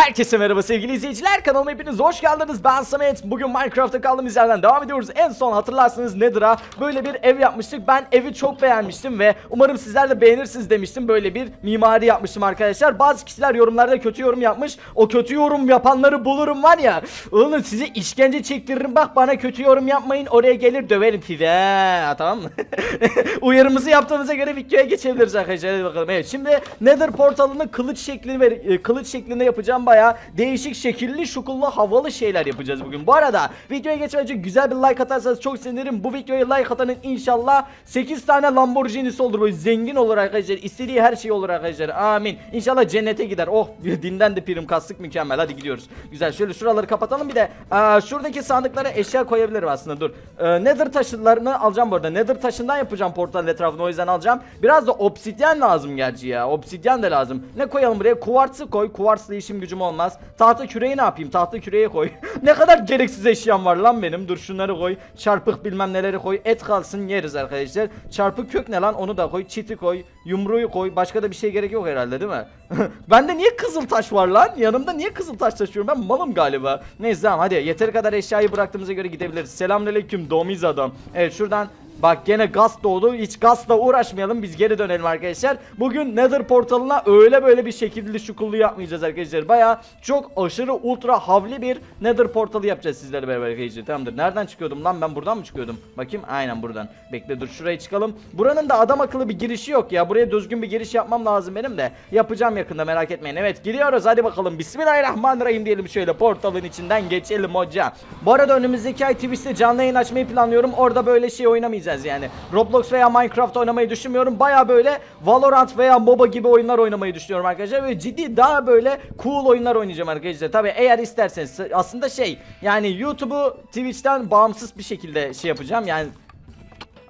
Herkese merhaba sevgili izleyiciler. Kanalıma hepiniz hoş geldiniz. Ben Samet. Bugün Minecraft'ta kaldığımız yerden devam ediyoruz. En son hatırlarsınız Nether'a böyle bir ev yapmıştık. Ben evi çok beğenmiştim ve umarım sizler de beğenirsiniz demiştim. Böyle bir mimari yapmıştım arkadaşlar. Bazı kişiler yorumlarda kötü yorum yapmış. O kötü yorum yapanları bulurum var ya. Oğlum size işkence çektiririm. Bak bana kötü yorum yapmayın. Oraya gelir döverim size. Ha, Tamam mı? Uyarımızı yaptığımıza göre videoya geçebiliriz arkadaşlar. Bakalım. Evet şimdi Nether portalını kılıç şekli ve e, kılıç şeklinde yapacağım baya değişik şekilli şukullu havalı şeyler yapacağız bugün. Bu arada videoya geçmeden önce güzel bir like atarsanız çok sevinirim. Bu videoya like atanın inşallah 8 tane Lamborghini'si olur böyle zengin olur arkadaşlar. İstediği her şey olur arkadaşlar. Amin. İnşallah cennete gider. Oh dinden de prim kastık mükemmel. Hadi gidiyoruz. Güzel şöyle şuraları kapatalım bir de aa, şuradaki sandıklara eşya koyabilirim aslında dur. Ee, nether taşlarını alacağım bu arada. Nether taşından yapacağım portalın etrafını o yüzden alacağım. Biraz da obsidyen lazım gerçi ya. Obsidyen de lazım. Ne koyalım buraya? Kuvartsı koy. Kuvartsla işim gücüm olmaz. Tahta küreği ne yapayım? Tahta küreğe koy. ne kadar gereksiz eşyam var lan benim. Dur şunları koy. Çarpık bilmem neleri koy. Et kalsın yeriz arkadaşlar. Çarpık kök ne lan? Onu da koy. Çiti koy. Yumruğu koy. Başka da bir şey gerek yok herhalde değil mi? Bende niye kızıl taş var lan? Yanımda niye kızıl taş taşıyorum? Ben malım galiba. Neyse tamam hadi. Yeteri kadar eşyayı bıraktığımıza göre gidebiliriz. Selamünaleyküm domiz adam. Evet şuradan Bak gene gaz doğdu. Hiç gazla uğraşmayalım. Biz geri dönelim arkadaşlar. Bugün Nether portalına öyle böyle bir şekilli şukullu yapmayacağız arkadaşlar. Baya çok aşırı ultra havli bir Nether portalı yapacağız sizlerle beraber arkadaşlar. Tamamdır. Nereden çıkıyordum lan? Ben buradan mı çıkıyordum? Bakayım. Aynen buradan. Bekle dur şuraya çıkalım. Buranın da adam akıllı bir girişi yok ya. Buraya düzgün bir giriş yapmam lazım benim de. Yapacağım yakında merak etmeyin. Evet gidiyoruz. Hadi bakalım. Bismillahirrahmanirrahim diyelim şöyle portalın içinden geçelim hocam. Bu arada önümüzdeki ay Twitch'te canlı yayın açmayı planlıyorum. Orada böyle şey oynamayacağız yani. Roblox veya Minecraft oynamayı düşünmüyorum. Baya böyle Valorant veya MOBA gibi oyunlar oynamayı düşünüyorum arkadaşlar. Ve ciddi daha böyle cool oyunlar oynayacağım arkadaşlar. Tabi eğer isterseniz aslında şey yani YouTube'u Twitch'ten bağımsız bir şekilde şey yapacağım. Yani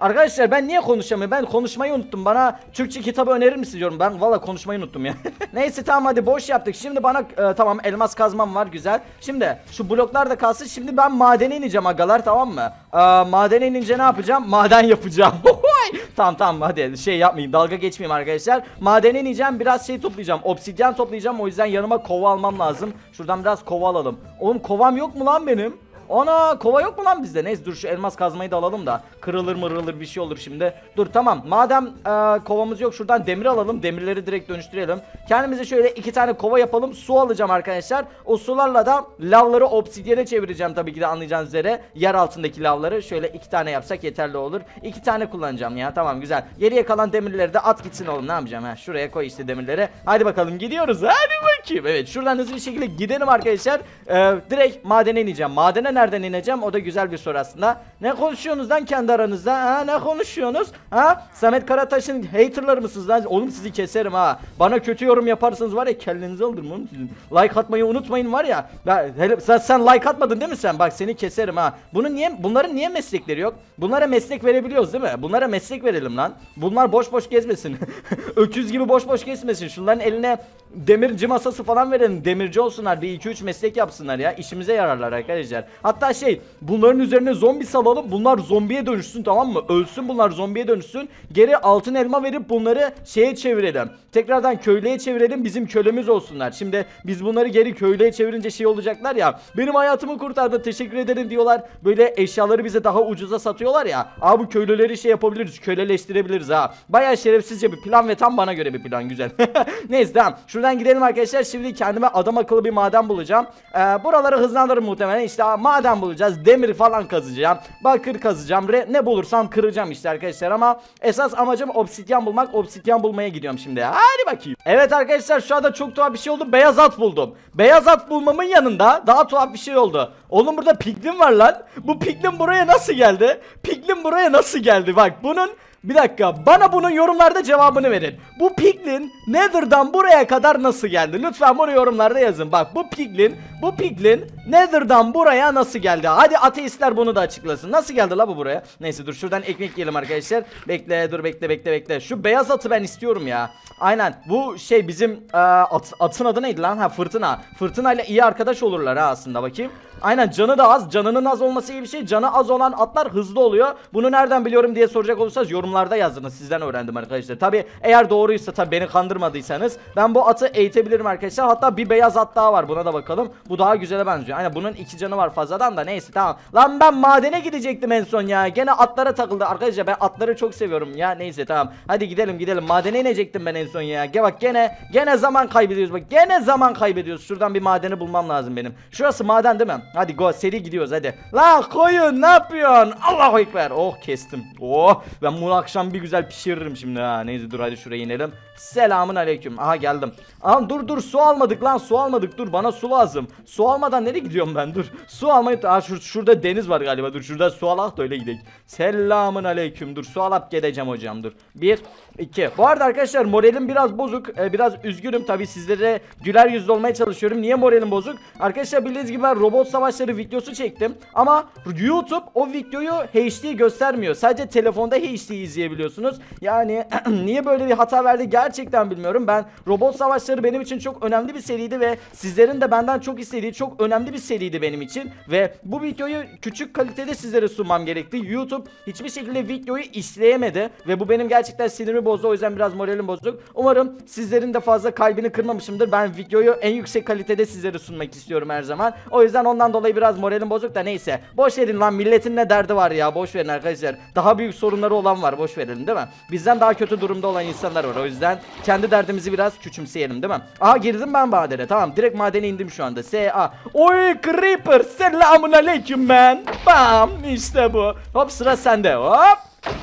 Arkadaşlar ben niye konuşamıyorum? Ben konuşmayı unuttum. Bana Türkçe kitabı önerir misiniz diyorum. Ben valla konuşmayı unuttum ya. Neyse tamam hadi boş yaptık. Şimdi bana e, tamam elmas kazmam var güzel. Şimdi şu bloklar da kalsın. Şimdi ben madene ineceğim agalar tamam mı? E, madene inince ne yapacağım? Maden yapacağım. tamam tamam hadi şey yapmayayım. Dalga geçmeyeyim arkadaşlar. Madene ineceğim. Biraz şey toplayacağım. Obsidyen toplayacağım. O yüzden yanıma kova almam lazım. Şuradan biraz kova alalım. Oğlum kovam yok mu lan benim? Ana kova yok mu lan bizde? Neyse dur şu elmas kazmayı da alalım da. Kırılır mırılır bir şey olur şimdi. Dur tamam. Madem e, kovamız yok şuradan demir alalım. Demirleri direkt dönüştürelim. Kendimize şöyle iki tane kova yapalım. Su alacağım arkadaşlar. O sularla da lavları obsidyene çevireceğim tabii ki de anlayacağınız üzere. Yer altındaki lavları şöyle iki tane yapsak yeterli olur. İki tane kullanacağım ya. Tamam güzel. Geriye kalan demirleri de at gitsin oğlum. Ne yapacağım ha? Şuraya koy işte demirleri. Hadi bakalım gidiyoruz. Hadi bakayım. Evet şuradan hızlı bir şekilde gidelim arkadaşlar. Ee, direkt madene ineceğim. Madene nereden ineceğim? O da güzel bir soru aslında. Ne konuşuyorsunuz lan kendi aranızda? Ha ne konuşuyorsunuz? Ha? Samet Karataş'ın haterları mısınız lan? Oğlum sizi keserim ha. Bana kötü yorum yaparsanız var ya kellenizi alırım oğlum sizin. Like atmayı unutmayın var ya. Ben, sen, sen like atmadın değil mi sen? Bak seni keserim ha. Bunu niye bunların niye meslekleri yok? Bunlara meslek verebiliyoruz değil mi? Bunlara meslek verelim lan. Bunlar boş boş gezmesin. Öküz gibi boş boş gezmesin. Şunların eline demirci masası falan verelim. Demirci olsunlar. Bir iki üç meslek yapsınlar ya. İşimize yararlar arkadaşlar. Hatta şey bunların üzerine zombi salalım. Bunlar zombiye dönüşsün tamam mı? Ölsün bunlar zombiye dönüşsün. Geri altın elma verip bunları şeye çevirelim. Tekrardan köylüye çevirelim. Bizim kölemiz olsunlar. Şimdi biz bunları geri köylüye çevirince şey olacaklar ya. Benim hayatımı kurtardı. Teşekkür ederim diyorlar. Böyle eşyaları bize daha ucuza satıyorlar ya. Aa bu köylüleri şey yapabiliriz. Köleleştirebiliriz ha. Bayağı şerefsizce bir plan ve tam bana göre bir plan güzel. Neyse tamam. Şuradan gidelim arkadaşlar. Şimdi kendime adam akıllı bir maden bulacağım. Ee, buraları hızlandırırım muhtemelen. İşte maden bulacağız. Demir falan kazacağım. Bakır kazacağım. Re- ne bulursam kıracağım işte arkadaşlar ama esas amacım obsidyen bulmak. Obsidyen bulmaya gidiyorum şimdi. Hadi bakayım. Evet arkadaşlar şu anda çok tuhaf bir şey oldu. Beyaz at buldum. Beyaz at bulmamın yanında daha tuhaf bir şey oldu. Oğlum burada piglin var lan. Bu piglin buraya nasıl geldi? Piglin buraya nasıl geldi? Bak bunun bir dakika bana bunun yorumlarda cevabını verin. Bu piglin Nether'dan buraya kadar nasıl geldi? Lütfen bunu yorumlarda yazın. Bak bu piglin bu piglin Nether'dan buraya nasıl geldi? Hadi ateistler bunu da açıklasın. Nasıl geldi la bu buraya? Neyse dur şuradan ekmek yiyelim arkadaşlar. Bekle dur bekle bekle bekle. Şu beyaz atı ben istiyorum ya. Aynen bu şey bizim e, at, atın adı neydi lan? Ha fırtına. Fırtına ile iyi arkadaş olurlar ha aslında bakayım. Aynen canı da az. Canının az olması iyi bir şey. Canı az olan atlar hızlı oluyor. Bunu nereden biliyorum diye soracak olursanız yorumlar yorumlarda yazdınız. Sizden öğrendim arkadaşlar. Tabi eğer doğruysa tabi beni kandırmadıysanız ben bu atı eğitebilirim arkadaşlar. Hatta bir beyaz at daha var. Buna da bakalım. Bu daha güzele benziyor. Aynen bunun iki canı var fazladan da neyse tamam. Lan ben madene gidecektim en son ya. Gene atlara takıldı arkadaşlar. Ben atları çok seviyorum ya. Neyse tamam. Hadi gidelim gidelim. Madene inecektim ben en son ya. Gel bak gene gene zaman kaybediyoruz bak. Gene zaman kaybediyoruz. Şuradan bir madeni bulmam lazım benim. Şurası maden değil mi? Hadi go seri gidiyoruz hadi. Lan koyun ne yapıyorsun? Allahu ekber. Oh kestim. Oh ben bunu akşam bir güzel pişiririm şimdi ha. Neyse dur hadi şuraya inelim. Selamun aleyküm. Aha geldim. Aha dur dur su almadık lan su almadık dur bana su lazım. Su almadan nereye gidiyorum ben dur. Su almayı Aa, şur şurada deniz var galiba dur şurada su alak da öyle gidelim. Selamun aleyküm dur su alıp geleceğim hocam dur. Bir iki. Bu arada arkadaşlar moralim biraz bozuk. Ee, biraz üzgünüm tabi sizlere güler yüzlü olmaya çalışıyorum. Niye moralim bozuk? Arkadaşlar bildiğiniz gibi ben robot savaşları videosu çektim. Ama YouTube o videoyu HD göstermiyor. Sadece telefonda HD izleyebiliyorsunuz. Yani niye böyle bir hata verdi gerçekten bilmiyorum. Ben robot savaşları benim için çok önemli bir seriydi ve sizlerin de benden çok istediği çok önemli bir seriydi benim için. Ve bu videoyu küçük kalitede sizlere sunmam gerekti. YouTube hiçbir şekilde videoyu işleyemedi ve bu benim gerçekten sinirimi bozdu. O yüzden biraz moralim bozuk. Umarım sizlerin de fazla kalbini kırmamışımdır. Ben videoyu en yüksek kalitede sizlere sunmak istiyorum her zaman. O yüzden ondan dolayı biraz moralim bozuk da neyse. Boş verin lan milletin ne derdi var ya. Boş verin arkadaşlar. Daha büyük sorunları olan var. Boş verelim değil mi? Bizden daha kötü durumda olan insanlar var. O yüzden kendi derdimizi biraz küçümseyelim değil mi? Aha girdim ben madene. Tamam direkt madene indim şu anda. S.A. Oy Creeper. Selamun aleyküm man. Bam. işte bu. Hop sıra sende. Hop.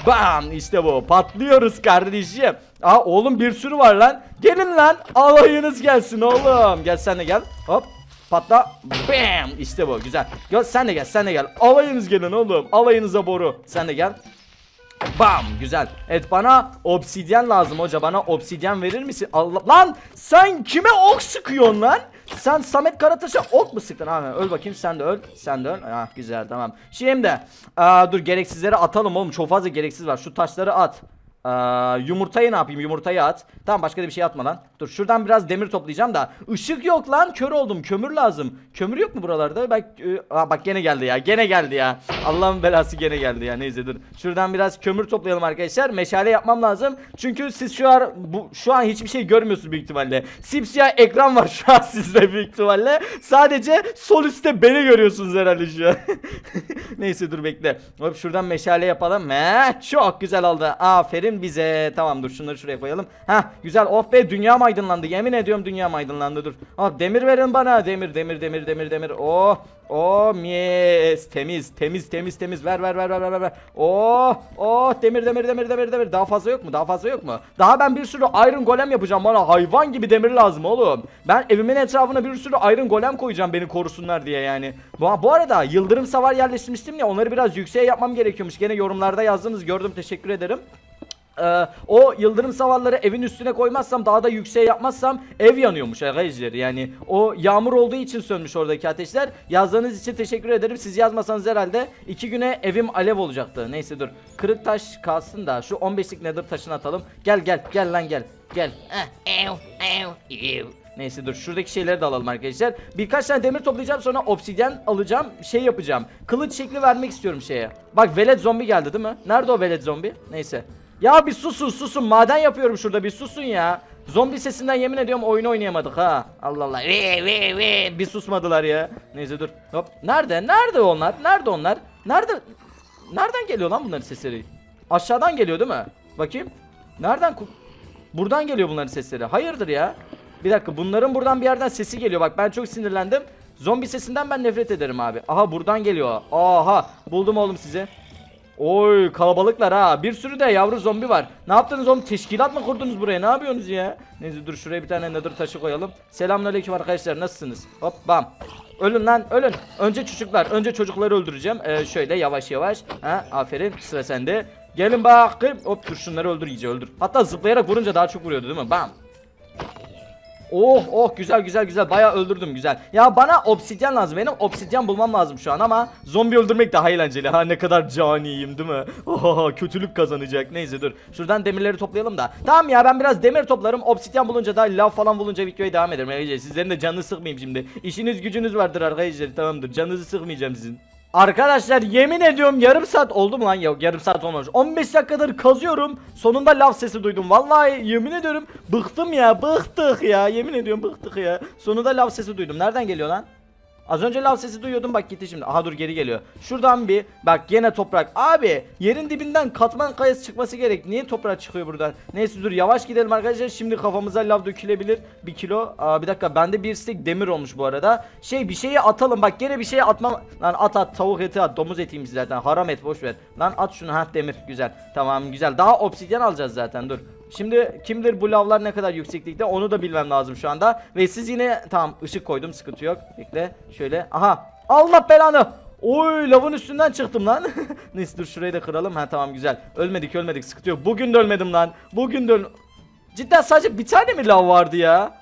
Bam işte bu patlıyoruz kardeşim. Aa oğlum bir sürü var lan. Gelin lan alayınız gelsin oğlum. Gel sen de gel. Hop patla. Bam işte bu güzel. Gel sen de gel sen de gel. Alayınız gelin oğlum. Alayınıza boru. Sen de gel. Bam güzel. Evet bana obsidyen lazım hoca. Bana obsidyen verir misin? Allah lan sen kime ok sıkıyorsun lan? Sen Samet Karataş'a ok mu sıktın? Ha, öl bakayım sen de öl. Sen de öl. Ha, güzel tamam. Şimdi aa, dur gereksizleri atalım oğlum. Çok fazla gereksiz var. Şu taşları at. Aa, yumurtayı ne yapayım? Yumurtayı at. Tamam başka da bir şey atma lan. Dur şuradan biraz demir toplayacağım da. Işık yok lan. Kör oldum. Kömür lazım. Kömür yok mu buralarda? Bak e, aa, bak gene geldi ya. Gene geldi ya. Allah'ın belası gene geldi ya. Neyse dur. Şuradan biraz kömür toplayalım arkadaşlar. Meşale yapmam lazım. Çünkü siz şu an bu şu an hiçbir şey görmüyorsunuz büyük ihtimalle. Simsiyah ekran var şu an sizde büyük ihtimalle. Sadece sol üstte beni görüyorsunuz herhalde şu an. Neyse dur bekle. Hop şuradan meşale yapalım. He, çok güzel oldu. Aferin bize. Tamam dur şunları şuraya koyalım. Ha güzel. Oh be dünya aydınlandı. Yemin ediyorum dünya aydınlandı. Dur. Ah demir verin bana. Demir demir demir demir demir. Oh. Oh mis temiz temiz temiz temiz ver ver ver ver ver ver oh oh demir demir demir demir demir daha fazla yok mu daha fazla yok mu daha ben bir sürü iron golem yapacağım bana hayvan gibi demir lazım oğlum ben evimin etrafına bir sürü iron golem koyacağım beni korusunlar diye yani bu, bu arada yıldırım savar yerleştirmiştim ya onları biraz yükseğe yapmam gerekiyormuş gene yorumlarda yazdınız gördüm teşekkür ederim ee, o yıldırım savarları evin üstüne koymazsam daha da yükseğe yapmazsam ev yanıyormuş arkadaşlar yani o yağmur olduğu için sönmüş oradaki ateşler yazdığınız için teşekkür ederim siz yazmasanız herhalde iki güne evim alev olacaktı neyse dur kırık taş kalsın da şu 15'lik nether taşını atalım gel gel gel lan gel gel Ah, ev, ev, ev. Neyse dur şuradaki şeyleri de alalım arkadaşlar. Birkaç tane demir toplayacağım sonra obsidyen alacağım. Şey yapacağım. Kılıç şekli vermek istiyorum şeye. Bak velet zombi geldi değil mi? Nerede o velet zombi? Neyse. Ya bir susun susun maden yapıyorum şurada bir susun ya. Zombi sesinden yemin ediyorum oyunu oynayamadık ha. Allah Allah. Ve ve ve bir susmadılar ya. Neyse dur. Hop. Nerede? Nerede onlar? Nerede onlar? Nerede? Nereden geliyor lan bunların sesleri? Aşağıdan geliyor değil mi? Bakayım. Nereden? Buradan geliyor bunların sesleri. Hayırdır ya? Bir dakika bunların buradan bir yerden sesi geliyor. Bak ben çok sinirlendim. Zombi sesinden ben nefret ederim abi. Aha buradan geliyor. Aha buldum oğlum sizi. Oy kalabalıklar ha. Bir sürü de yavru zombi var. Ne yaptınız oğlum? Teşkilat mı kurdunuz buraya? Ne yapıyorsunuz ya? Neyse dur şuraya bir tane nether taşı koyalım. Selamünaleyküm arkadaşlar. Nasılsınız? Hop bam. Ölün lan ölün. Önce çocuklar. Önce çocukları öldüreceğim. Ee, şöyle yavaş yavaş. Ha aferin. Sıra sende. Gelin bakayım. Hop dur şunları öldür iyice öldür. Hatta zıplayarak vurunca daha çok vuruyordu değil mi? Bam. Oh oh güzel güzel güzel bayağı öldürdüm güzel. Ya bana obsidyen lazım. Benim obsidyen bulmam lazım şu an ama zombi öldürmek daha eğlenceli. Ha ne kadar caniyim değil mi? Oh kötülük kazanacak. Neyse dur. Şuradan demirleri toplayalım da. Tamam ya ben biraz demir toplarım. Obsidyen bulunca da lav falan bulunca videoya devam ederim. Sizlerin de canını sıkmayayım şimdi. İşiniz gücünüz vardır arkadaşlar. Tamamdır. Canınızı sıkmayacağım sizin. Arkadaşlar yemin ediyorum yarım saat oldu mu lan? Yok yarım saat olmamış. 15 dakikadır kazıyorum. Sonunda lav sesi duydum. Vallahi yemin ediyorum bıktım ya. Bıktık ya. Yemin ediyorum bıktık ya. Sonunda lav sesi duydum. Nereden geliyor lan? Az önce lav sesi duyuyordum bak gitti şimdi. Aha dur geri geliyor. Şuradan bir bak gene toprak. Abi yerin dibinden katman kayası çıkması gerek. Niye toprak çıkıyor buradan? Neyse dur yavaş gidelim arkadaşlar. Şimdi kafamıza lav dökülebilir. Bir kilo. Aa, bir dakika bende bir stek demir olmuş bu arada. Şey bir şeyi atalım. Bak gene bir şey atmam. Lan at at tavuk eti at. Domuz etiymiş zaten. Haram et boş ver. Lan at şunu ha demir. Güzel. Tamam güzel. Daha obsidyen alacağız zaten dur. Şimdi kimdir bu lavlar ne kadar yükseklikte onu da bilmem lazım şu anda. Ve siz yine tamam ışık koydum sıkıntı yok. Bekle şöyle. Aha Allah belanı. Oy lavın üstünden çıktım lan. Neyse dur şurayı da kıralım. Ha tamam güzel. Ölmedik ölmedik sıkıntı yok. Bugün de ölmedim lan. Bugün de öl... Cidden sadece bir tane mi lav vardı ya?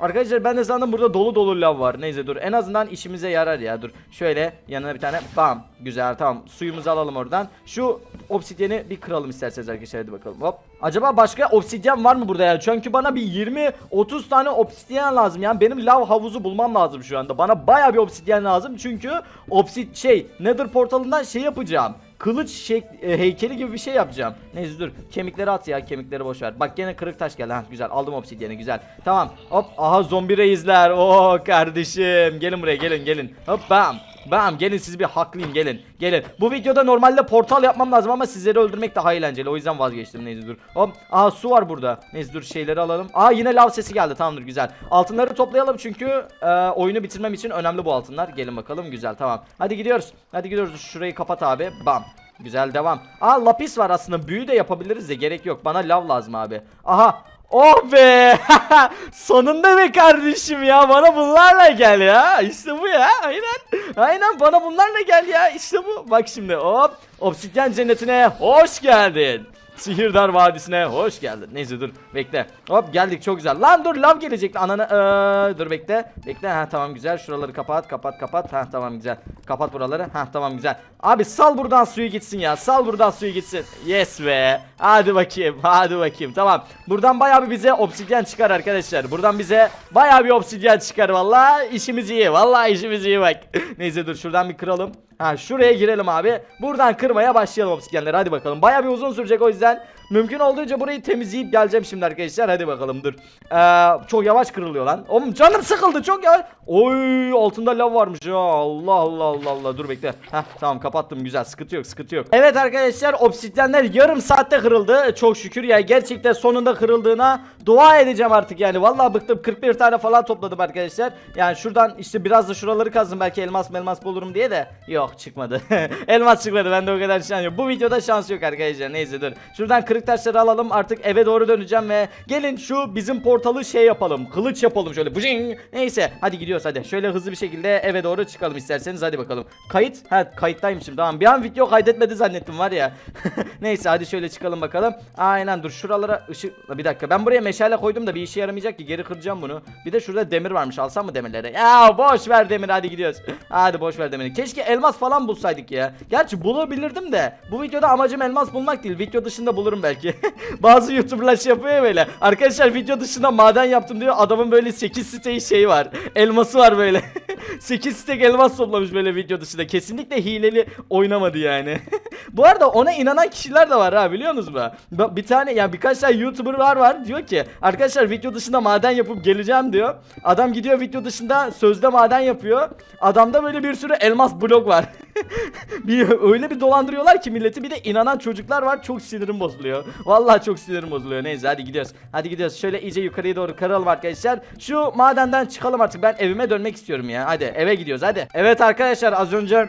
Arkadaşlar ben de sandım burada dolu dolu lav var. Neyse dur en azından işimize yarar ya. Dur şöyle yanına bir tane bam. Güzel tamam suyumuzu alalım oradan. Şu obsidyeni bir kıralım isterseniz arkadaşlar hadi bakalım. Hop. Acaba başka obsidyen var mı burada ya? Çünkü bana bir 20-30 tane obsidyen lazım. Yani benim lav havuzu bulmam lazım şu anda. Bana baya bir obsidyen lazım. Çünkü obsid şey Nether portalından şey yapacağım kılıç şek e, heykeli gibi bir şey yapacağım. Neyse dur. Kemikleri at ya. Kemikleri boş ver. Bak gene kırık taş geldi. Ha güzel. Aldım obsidyeni güzel. Tamam. Hop. Aha zombi reisler. Oo kardeşim. Gelin buraya gelin gelin. Hop bam. Bam gelin sizi bir haklayayım gelin. Gelin. Bu videoda normalde portal yapmam lazım ama sizleri öldürmek daha eğlenceli. O yüzden vazgeçtim. Neyse dur. Hop. Aha su var burada. Neyse dur şeyleri alalım. Aa yine lav sesi geldi. Tamamdır güzel. Altınları toplayalım çünkü e, oyunu bitirmem için önemli bu altınlar. Gelin bakalım güzel tamam. Hadi gidiyoruz. Hadi gidiyoruz. Şurayı kapat abi. Bam. Güzel devam. Aa lapis var aslında. Büyü de yapabiliriz de gerek yok. Bana lav lazım abi. Aha. Oh be! Sonunda be kardeşim ya. Bana bunlarla gel ya. İşte bu ya. Aynen. Aynen bana bunlarla gel ya. İşte bu. Bak şimdi hop. Obsidyen cennetine hoş geldin. Sihirdar Vadisi'ne hoş geldin. Neyse dur bekle. Hop geldik çok güzel. Lan dur lav gelecek ananı. Ee, dur bekle. Bekle ha tamam güzel. Şuraları kapat kapat kapat. Ha tamam güzel. Kapat buraları. Ha tamam güzel. Abi sal buradan suyu gitsin ya. Sal buradan suyu gitsin. Yes be. Hadi bakayım. Hadi bakayım. Tamam. Buradan bayağı bir bize obsidyen çıkar arkadaşlar. Buradan bize bayağı bir obsidyen çıkar. Vallahi işimiz iyi. Vallahi işimiz iyi bak. Neyse dur şuradan bir kıralım. Ha şuraya girelim abi. Buradan kırmaya başlayalım obsidyenleri. Hadi bakalım. Bayağı bir uzun sürecek o yüzden mümkün olduğunca burayı temizleyip geleceğim şimdi arkadaşlar. Hadi bakalım dur. Ee, çok yavaş kırılıyor lan. Oğlum canım sıkıldı çok yavaş. Oy altında lav varmış ya. Allah Allah Allah Allah. Dur bekle. Heh tamam kapattım güzel. Sıkıntı yok sıkıntı yok. Evet arkadaşlar obsidyenler yarım saatte kırıldı. Çok şükür ya gerçekten sonunda kırıldığına dua edeceğim artık yani. Vallahi bıktım 41 tane falan topladım arkadaşlar. Yani şuradan işte biraz da şuraları kazdım belki elmas melmas bulurum diye de. Yok çıkmadı. elmas çıkmadı bende o kadar şans yok. Bu videoda şans yok arkadaşlar. Neyse dur. Şuradan kırık taşları alalım artık eve doğru döneceğim ve gelin şu bizim portalı şey yapalım. Kılıç yapalım şöyle. Bıcing. Neyse hadi gidiyoruz hadi. Şöyle hızlı bir şekilde eve doğru çıkalım isterseniz hadi bakalım. Kayıt? Ha kayıttaymışım tamam. Bir an video kaydetmedi zannettim var ya. Neyse hadi şöyle çıkalım bakalım. Aynen dur şuralara ışık... Bir dakika ben buraya meşale koydum da bir işe yaramayacak ki geri kıracağım bunu. Bir de şurada demir varmış alsam mı demirleri? Ya boş ver demir hadi gidiyoruz. Hadi boş ver demiri. Keşke elmas falan bulsaydık ya. Gerçi bulabilirdim de. Bu videoda amacım elmas bulmak değil. Video dışında bulurum belki. Bazı youtuberlar şey yapıyor ya böyle. Arkadaşlar video dışında maden yaptım diyor. Adamın böyle 8 siteyi şey var. Elması var böyle. 8 stek elmas toplamış böyle video dışında. Kesinlikle hileli oynamadı yani. Bu arada ona inanan kişiler de var ha biliyor musunuz mu? Bir tane ya birkaç tane YouTuber var var diyor ki arkadaşlar video dışında maden yapıp geleceğim diyor. Adam gidiyor video dışında sözde maden yapıyor. Adamda böyle bir sürü elmas blok var. bir öyle bir dolandırıyorlar ki milleti bir de inanan çocuklar var çok sinirim bozuluyor. Vallahi çok sinirim bozuluyor. Neyse hadi gidiyoruz. Hadi gidiyoruz. Şöyle iyice yukarıya doğru karalım arkadaşlar. Şu madenden çıkalım artık. Ben evime dönmek istiyorum ya. Hadi eve gidiyoruz hadi. Evet arkadaşlar az önce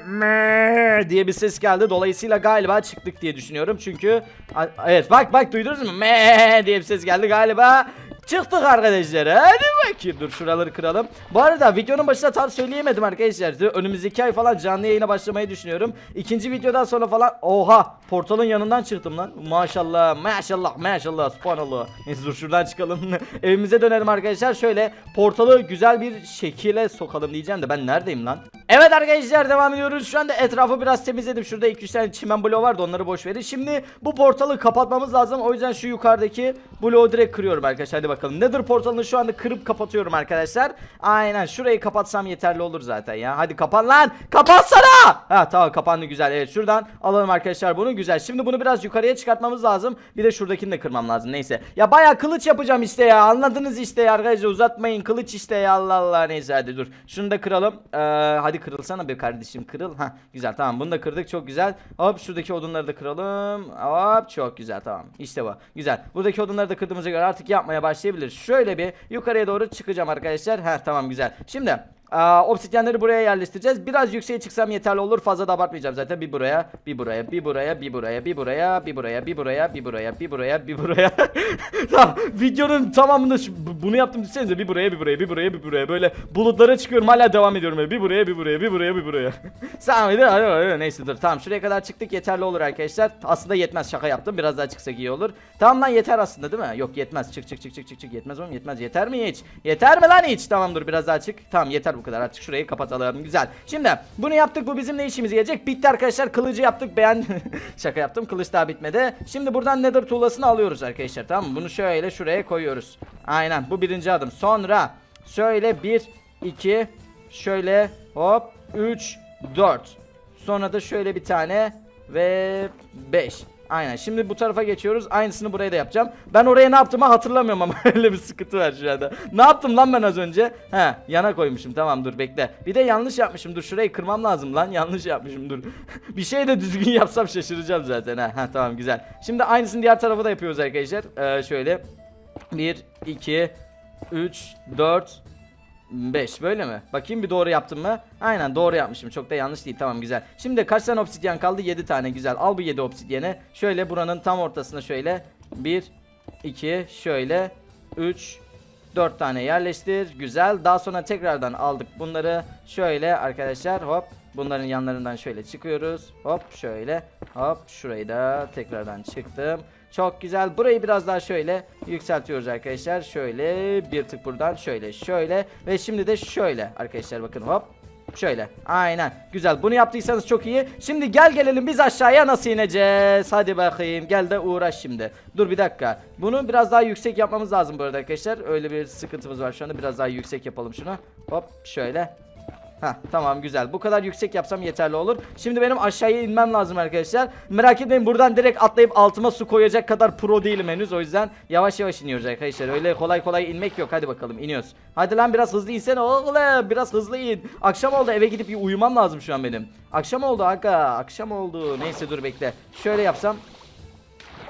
diye bir ses geldi. Dolayısıyla galiba çıktık diye düşünüyorum. Çünkü evet bak bak duydunuz mu? Me diye bir ses geldi galiba. Çıktık arkadaşlar. Hadi bakayım. Dur şuraları kıralım. Bu arada videonun başında tam söyleyemedim arkadaşlar. Önümüzdeki ay falan canlı yayına başlamayı düşünüyorum. İkinci videodan sonra falan oha portalın yanından çıktım lan. Maşallah maşallah maşallah subhanallah. Neyse dur şuradan çıkalım. Evimize dönelim arkadaşlar. Şöyle portalı güzel bir şekilde sokalım diyeceğim de ben neredeyim lan? Evet arkadaşlar devam ediyoruz. Şu anda etrafı biraz temizledim. Şurada 2-3 tane çimen bloğu vardı onları boş verin. Şimdi bu portalı kapatmamız lazım. O yüzden şu yukarıdaki bloğu direkt kırıyorum arkadaşlar. Hadi bakalım. Nether portalını şu anda kırıp kapatıyorum arkadaşlar. Aynen şurayı kapatsam yeterli olur zaten ya. Hadi kapan lan. Kapatsana. Ha tamam kapandı güzel. Evet şuradan alalım arkadaşlar bunu. Güzel. Şimdi bunu biraz yukarıya çıkartmamos lazım. Bir de şuradakini de kırmam lazım. Neyse. Ya bayağı kılıç yapacağım işte ya. Anladınız işte ya arkadaşlar. Uzatmayın. Kılıç işte ya. Allah Allah. Neyse hadi dur. Şunu da kıralım. Ee, hadi kırılsana be kardeşim. Kırıl. Ha güzel tamam. Bunu da kırdık. Çok güzel. Hop şuradaki odunları da kıralım. Hop çok güzel tamam. İşte bu. Güzel. Buradaki odunları da kırdığımıza göre artık yapmaya başlayabiliriz. Şöyle bir yukarıya doğru çıkacağım arkadaşlar. Ha tamam güzel. Şimdi Aa, obsidyenleri buraya yerleştireceğiz. Biraz yükseğe çıksam yeterli olur. Fazla da abartmayacağım zaten. Bir buraya, bir buraya, bir buraya, bir buraya, bir buraya, bir buraya, bir buraya, bir buraya, bir buraya, bir buraya. tamam. Videonun tamamında bunu yaptım düşünsenize. Bir buraya, bir buraya, bir buraya, bir buraya. Böyle bulutlara çıkıyorum. Hala devam ediyorum. Bir buraya, bir buraya, bir buraya, bir buraya. hadi, hadi. Neyse dur. Tamam şuraya kadar çıktık. Yeterli olur arkadaşlar. Aslında yetmez. Şaka yaptım. Biraz daha çıksak iyi olur. Tamam lan yeter aslında değil mi? Yok yetmez. Çık çık çık çık çık. Yetmez oğlum yetmez. Yeter mi hiç? Yeter mi lan hiç? Tamam dur biraz daha çık. Tamam yeter bu kadar. Artık şurayı kapatalım. Güzel. Şimdi bunu yaptık. Bu bizim ne işimize gelecek? Bitti arkadaşlar. Kılıcı yaptık. Beğen Şaka yaptım. Kılıç daha bitmedi. Şimdi buradan nether tuğlasını alıyoruz arkadaşlar. Tamam mı? Bunu şöyle şuraya koyuyoruz. Aynen. Bu birinci adım. Sonra şöyle 1 2 şöyle hop 3 4 Sonra da şöyle bir tane ve 5. Aynen. Şimdi bu tarafa geçiyoruz. Aynısını buraya da yapacağım. Ben oraya ne yaptığımı hatırlamıyorum ama öyle bir sıkıntı var şu anda. Ne yaptım lan ben az önce? He, yana koymuşum. Tamam dur bekle. Bir de yanlış yapmışım. Dur şurayı kırmam lazım lan. Yanlış yapmışım dur. bir şey de düzgün yapsam şaşıracağım zaten. Ha tamam güzel. Şimdi aynısını diğer tarafa da yapıyoruz arkadaşlar. Ee, şöyle 1 2 3 4 5 böyle mi? Bakayım bir doğru yaptım mı? Aynen doğru yapmışım. Çok da yanlış değil. Tamam güzel. Şimdi kaç tane obsidyen kaldı? 7 tane. Güzel. Al bu 7 obsidyeni. Şöyle buranın tam ortasına şöyle 1 2 şöyle 3 4 tane yerleştir. Güzel. Daha sonra tekrardan aldık bunları. Şöyle arkadaşlar hop bunların yanlarından şöyle çıkıyoruz. Hop şöyle. Hop şurayı da tekrardan çıktım. Çok güzel. Burayı biraz daha şöyle yükseltiyoruz arkadaşlar. Şöyle bir tık buradan şöyle şöyle ve şimdi de şöyle arkadaşlar bakın hop Şöyle. Aynen. Güzel. Bunu yaptıysanız çok iyi. Şimdi gel gelelim biz aşağıya nasıl ineceğiz? Hadi bakayım. Gel de uğraş şimdi. Dur bir dakika. Bunu biraz daha yüksek yapmamız lazım bu arada arkadaşlar. Öyle bir sıkıntımız var şu anda. Biraz daha yüksek yapalım şunu. Hop şöyle. Heh, tamam güzel. Bu kadar yüksek yapsam yeterli olur. Şimdi benim aşağıya inmem lazım arkadaşlar. Merak etmeyin buradan direkt atlayıp altıma su koyacak kadar pro değilim henüz. O yüzden yavaş yavaş iniyoruz arkadaşlar. Öyle kolay kolay inmek yok. Hadi bakalım iniyoruz. Hadi lan biraz hızlı insene oğlum. Biraz hızlı in. Akşam oldu eve gidip bir uyumam lazım şu an benim. Akşam oldu aga. Akşam oldu. Neyse dur bekle. Şöyle yapsam.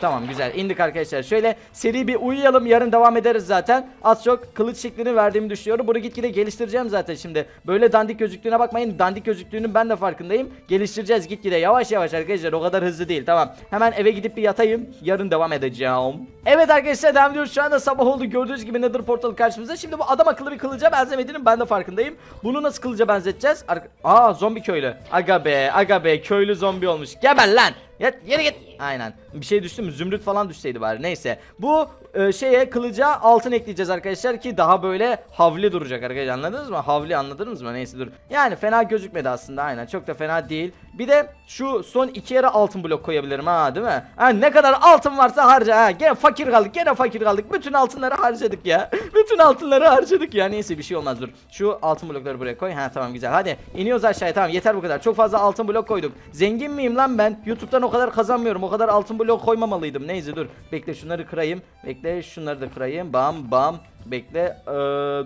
Tamam güzel indik arkadaşlar. Şöyle seri bir uyuyalım yarın devam ederiz zaten. Az çok kılıç şeklini verdiğimi düşünüyorum. Bunu gitgide geliştireceğim zaten şimdi. Böyle dandik gözüktüğüne bakmayın. Dandik gözüktüğünün ben de farkındayım. Geliştireceğiz gitgide yavaş yavaş arkadaşlar. O kadar hızlı değil tamam. Hemen eve gidip bir yatayım. Yarın devam edeceğim. Evet arkadaşlar devam ediyoruz. Şu anda sabah oldu. Gördüğünüz gibi Nether portalı karşımızda. Şimdi bu adam akıllı bir kılıca benzemediğinin ben de farkındayım. Bunu nasıl kılıca benzeteceğiz? Ar Aa zombi köylü. Aga be aga be köylü zombi olmuş. Geber lan. Yat yere git. Aynen. Bir şey düştü mü? Zümrüt falan düşseydi bari. Neyse. Bu e, şeye kılıca altın ekleyeceğiz arkadaşlar ki daha böyle havli duracak arkadaşlar. Anladınız mı? Havli anladınız mı? Neyse dur. Yani fena gözükmedi aslında aynen. Çok da fena değil. Bir de şu son iki yere altın blok koyabilirim ha değil mi? Ha ne kadar altın varsa harca ha. Gene fakir kaldık. Gene fakir kaldık. Bütün altınları harcadık ya. Bütün altınları harcadık ya. Neyse bir şey olmaz dur. Şu altın blokları buraya koy. Ha tamam güzel. Hadi iniyoruz aşağıya. Tamam yeter bu kadar. Çok fazla altın blok koyduk. Zengin miyim lan ben? YouTube'dan o kadar kazanmıyorum. O kadar altın blok koymamalıydım. Neyse dur. Bekle şunları kırayım. Bekle şunları da kırayım. Bam bam. Bekle. Ee,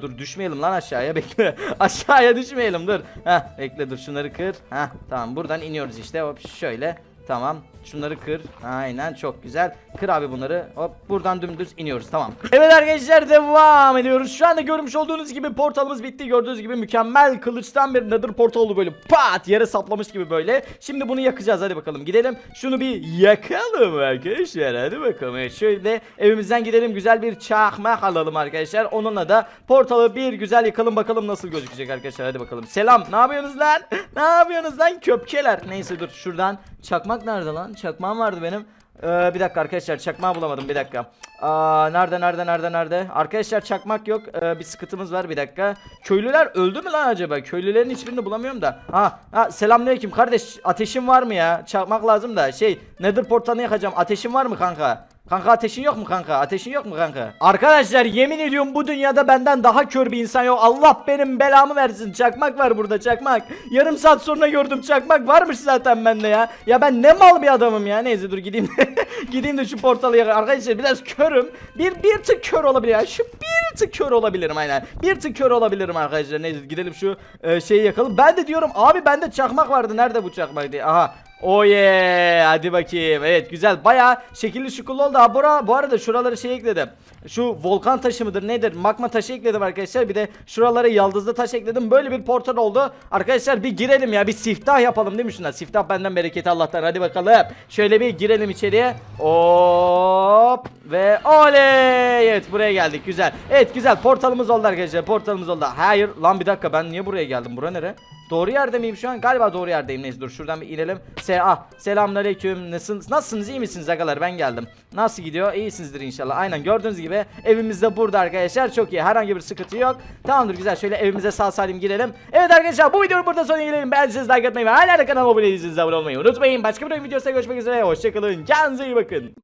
dur düşmeyelim lan aşağıya. Bekle. aşağıya düşmeyelim dur. Heh bekle dur şunları kır. Heh tamam buradan iniyoruz işte. Hop şöyle. Tamam. Şunları kır. Aynen çok güzel. Kır abi bunları. Hop buradan dümdüz iniyoruz. Tamam. Evet arkadaşlar devam ediyoruz. Şu anda görmüş olduğunuz gibi portalımız bitti. Gördüğünüz gibi mükemmel kılıçtan bir nether portal oldu böyle pat yere saplamış gibi böyle. Şimdi bunu yakacağız hadi bakalım gidelim. Şunu bir yakalım arkadaşlar. Hadi bakalım. Şöyle evimizden gidelim güzel bir çakmak alalım arkadaşlar. Onunla da portalı bir güzel yakalım bakalım nasıl gözükecek arkadaşlar. Hadi bakalım. Selam. Ne yapıyorsunuz lan? Ne yapıyorsunuz lan köpkeler? Neyse dur şuradan çakmak nerede lan? Çakmağım vardı benim. Ee, bir dakika arkadaşlar çakmağı bulamadım bir dakika. Aa, nerede nerede nerede nerede? Arkadaşlar çakmak yok. Ee, bir sıkıntımız var bir dakika. Köylüler öldü mü lan acaba? Köylülerin hiçbirini bulamıyorum da. Ha, ha selamünaleyküm kardeş. Ateşin var mı ya? Çakmak lazım da. Şey, Nether portalını yakacağım. Ateşin var mı kanka? Kanka ateşin yok mu kanka? Ateşin yok mu kanka? Arkadaşlar yemin ediyorum bu dünyada benden daha kör bir insan yok. Allah benim belamı versin. Çakmak var burada çakmak. Yarım saat sonra gördüm çakmak varmış zaten bende ya. Ya ben ne mal bir adamım ya. Neyse dur gideyim. gideyim de şu portalı yak. Arkadaşlar biraz körüm. Bir bir tık kör olabilir ya. Şu bir tık kör olabilirim aynen. Bir tık kör olabilirim arkadaşlar. Neyse gidelim şu e, şeyi yakalım. Ben de diyorum abi bende çakmak vardı. Nerede bu çakmak diye. Aha. Oh yeah hadi bakayım. Evet güzel. Baya şekilli şukullu oldu ha bura, bu arada şuraları şey ekledim. Şu volkan taşı mıdır nedir? Magma taşı ekledim arkadaşlar. Bir de şuralara yıldızlı taş ekledim. Böyle bir portal oldu. Arkadaşlar bir girelim ya bir siftah yapalım değil mi şuna? Siftah benden bereketi Allah'tan. Hadi bakalım. Şöyle bir girelim içeriye. Hop ve oley! Evet buraya geldik. Güzel. Evet güzel. Portalımız oldu arkadaşlar. Portalımız oldu. Hayır lan bir dakika. Ben niye buraya geldim? Bura nere? Doğru yerde miyim şu an? Galiba doğru yerdeyim. Neyse dur. Şuradan bir inelim. Se ah, selamünaleyküm. Nasılsınız? Nasılsınız? İyi misiniz agalar? Ben geldim. Nasıl gidiyor? İyisinizdir inşallah. Aynen gördüğünüz gibi evimiz de burada arkadaşlar. Çok iyi. Herhangi bir sıkıntı yok. Tamamdır güzel. Şöyle evimize sağ salim girelim. Evet arkadaşlar bu videonun burada sonuna gelelim. Beğendiyseniz like atmayı ve hala da kanalıma abone değilseniz abone olmayı unutmayın. Başka bir oyun videosunda görüşmek üzere. Hoşçakalın. Kendinize iyi bakın.